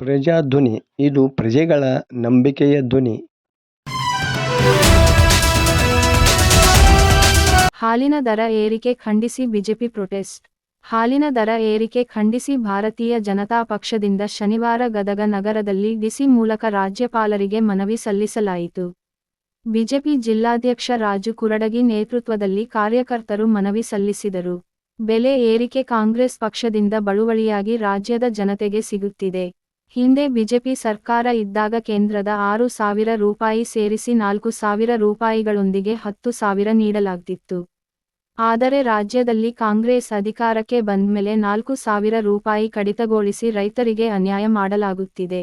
ಪ್ರಜಾಧ್ವನಿ, ಇದು ಪ್ರಜೆಗಳ ನಂಬಿಕೆಯ ಧ್ವನಿ. ಹಾಲಿನ ದರ ಏರಿಕೆ ಖಂಡಿಸಿ ಬಿಜೆಪಿ ಪ್ರೊಟೆಸ್ಟ್. ಹಾಲಿನ ದರ ಏರಿಕೆ ಖಂಡಿಸಿ ಭಾರತೀಯ ಜನತಾ ಪಕ್ಷದಿಂದ ಶನಿವಾರ ಗದಗ ನಗರದಲ್ಲಿ ಡಿಸಿ ಮೂಲಕ ರಾಜ್ಯಪಾಲರಿಗೆ ಮನವಿ ಸಲ್ಲಿಸಲಾಯಿತು. ಬಿಜೆಪಿ ಜಿಲ್ಲಾಧ್ಯಕ್ಷ ರಾಜು ಕುರಡಗಿ ನೇತೃತ್ವದಲ್ಲಿ ಕಾರ್ಯಕರ್ತರು ಮನವಿ ಸಲ್ಲಿಸಿದರು. ಬೆಲೆ ಏರಿಕೆ ಕಾಂಗ್ರೆಸ್ ಪಕ್ಷದಿಂದ ಬಳುವಳಿಯಾಗಿ ರಾಜ್ಯದ ಜನತೆಗೆ ಸಿಗುತ್ತಿದೆ. ಹಿಂದೆ ಬಿಜೆಪಿ ಸರ್ಕಾರ ಇದ್ದಾಗ ಕೇಂದ್ರದ ಆರು ಸಾವಿರ ರೂಪಾಯಿ ಸೇರಿಸಿ ನಾಲ್ಕು ಸಾವಿರ ರೂಪಾಯಿಗಳೊಂದಿಗೆ ಹತ್ತು ಸಾವಿರ ನೀಡಲಾಗ್ತಿತ್ತು. ಆದರೆ ರಾಜ್ಯದಲ್ಲಿ ಕಾಂಗ್ರೆಸ್ ಅಧಿಕಾರಕ್ಕೆ ಬಂದ್ಮೇಲೆ ನಾಲ್ಕು ಸಾವಿರ ರೂಪಾಯಿ ಕಡಿತಗೊಳಿಸಿ ರೈತರಿಗೆ ಅನ್ಯಾಯ ಮಾಡಲಾಗುತ್ತಿದೆ.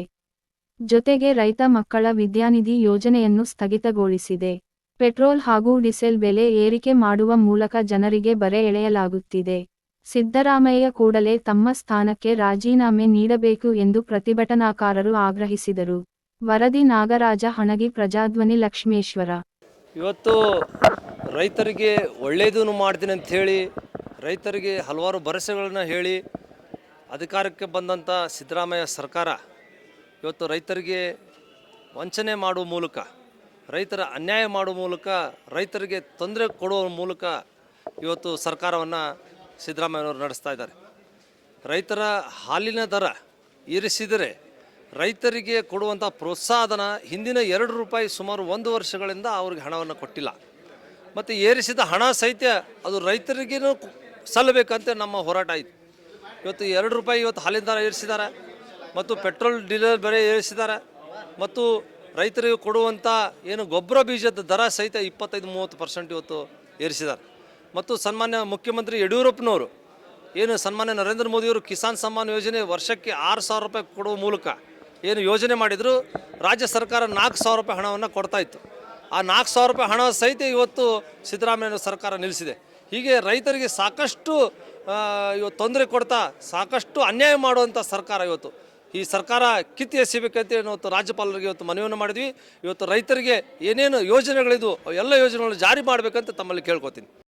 ಜೊತೆಗೆ ರೈತ ಮಕ್ಕಳ ವಿದ್ಯಾನಿಧಿ ಯೋಜನೆಯನ್ನು ಸ್ಥಗಿತಗೊಳಿಸಿದೆ. ಪೆಟ್ರೋಲ್ ಹಾಗೂ ಡೀಸೆಲ್ ಬೆಲೆ ಏರಿಕೆ ಮಾಡುವ ಮೂಲಕ ಜನರಿಗೆ ಬರೆ ಎಳೆಯಲಾಗುತ್ತಿದೆ. ಸಿದ್ದರಾಮಯ್ಯ ಕೂಡಲೇ ತಮ್ಮ ಸ್ಥಾನಕ್ಕೆ ರಾಜೀನಾಮೆ ನೀಡಬೇಕು ಎಂದು ಪ್ರತಿಭಟನಾಕಾರರು ಆಗ್ರಹಿಸಿದರು. ವರದಿ ನಾಗರಾಜ ಹಣಗಿ ಪ್ರಜಾಧ್ವನಿ ಲಕ್ಷ್ಮೇಶ್ವರ. ಇವತ್ತು ರೈತರಿಗೆ ಒಳ್ಳೆಯದನ್ನು ಮಾಡ್ತೀನಿ ಅಂತ ಹೇಳಿ, ರೈತರಿಗೆ ಹಲವಾರು ಭರವಸೆಗಳನ್ನ ಹೇಳಿ, ಅಧಿಕಾರಕ್ಕೆ ಬಂದಂಥ ಸಿದ್ದರಾಮಯ್ಯ ಸರ್ಕಾರ ಇವತ್ತು ರೈತರಿಗೆ ವಂಚನೆ ಮಾಡುವ ಮೂಲಕ, ರೈತರ ಅನ್ಯಾಯ ಮಾಡುವ ಮೂಲಕ, ರೈತರಿಗೆ ತೊಂದರೆ ಕೊಡುವ ಮೂಲಕ ಇವತ್ತು ಸರ್ಕಾರವನ್ನು ಸಿದ್ದರಾಮಯ್ಯನವರು ನಡೆಸ್ತಾ ಇದ್ದಾರೆ. ರೈತರ ಹಾಲಿನ ದರ ಏರಿಸಿದರೆ ರೈತರಿಗೆ ಕೊಡುವಂಥ ಪ್ರೋತ್ಸಾಹಧನ ಹಿಂದಿನ ಎರಡು ರೂಪಾಯಿ ಸುಮಾರು ಒಂದು ವರ್ಷಗಳಿಂದ ಅವ್ರಿಗೆ ಹಣವನ್ನು ಕೊಟ್ಟಿಲ್ಲ. ಮತ್ತು ಏರಿಸಿದ ಹಣ ಸಹಿತ ಅದು ರೈತರಿಗೇನು ಸಲ್ಲಬೇಕಂತ ನಮ್ಮ ಹೋರಾಟ ಆಯಿತು ಇವತ್ತು ಎರಡು ರೂಪಾಯಿ ಇವತ್ತು ಹಾಲಿನ ದರ ಏರಿಸಿದ್ದಾರೆ, ಮತ್ತು ಪೆಟ್ರೋಲ್ ಡೀಲರ್ ಬೆಲೆ ಏರಿಸಿದ್ದಾರೆ, ಮತ್ತು ರೈತರಿಗೆ ಕೊಡುವಂಥ ಏನು ಗೊಬ್ಬರ ಬೀಜದ ದರ ಸಹಿತ ಇಪ್ಪತ್ತೈದು, ಮೂವತ್ತು ಪರ್ಸೆಂಟ್ ಇವತ್ತು ಏರಿಸಿದ್ದಾರೆ. ಮತ್ತು ಸನ್ಮಾನ್ಯ ಮುಖ್ಯಮಂತ್ರಿ ಯಡಿಯೂರಪ್ಪನವರು, ಏನು ಸನ್ಮಾನ್ಯ ನರೇಂದ್ರ ಮೋದಿಯವರು ಕಿಸಾನ್ ಸಮ್ಮಾನ್ ಯೋಜನೆ ವರ್ಷಕ್ಕೆ ಆರು ಸಾವಿರ ರೂಪಾಯಿ ಕೊಡುವ ಮೂಲಕ ಏನು ಯೋಜನೆ ಮಾಡಿದ್ರು, ರಾಜ್ಯ ಸರ್ಕಾರ ನಾಲ್ಕು ಸಾವಿರ ರೂಪಾಯಿ ಹಣವನ್ನು ಕೊಡ್ತಾ ಇತ್ತು. ಆ ನಾಲ್ಕು ಸಾವಿರ ರೂಪಾಯಿ ಹಣ ಸಹಿತ ಇವತ್ತು ಸಿದ್ದರಾಮಯ್ಯ ಸರ್ಕಾರ ನಿಲ್ಲಿಸಿದೆ. ಹೀಗೆ ರೈತರಿಗೆ ಸಾಕಷ್ಟು ಇವತ್ತು ತೊಂದರೆ ಕೊಡ್ತಾ ಸಾಕಷ್ಟು ಅನ್ಯಾಯ ಮಾಡುವಂಥ ಸರ್ಕಾರ ಇವತ್ತು. ಈ ಸರ್ಕಾರ ಕಿತ್ತಿ ಎಸಿಬೇಕಂತ ಇವತ್ತು ರಾಜ್ಯಪಾಲರಿಗೆ ಇವತ್ತು ಮನವಿಯನ್ನು ಮಾಡಿದ್ವಿ. ಇವತ್ತು ರೈತರಿಗೆ ಏನೇನು ಯೋಜನೆಗಳಿದ್ವು ಎಲ್ಲ ಯೋಜನೆಗಳು ಜಾರಿ ಮಾಡಬೇಕಂತ ತಮ್ಮಲ್ಲಿ ಕೇಳ್ಕೊತೀನಿ.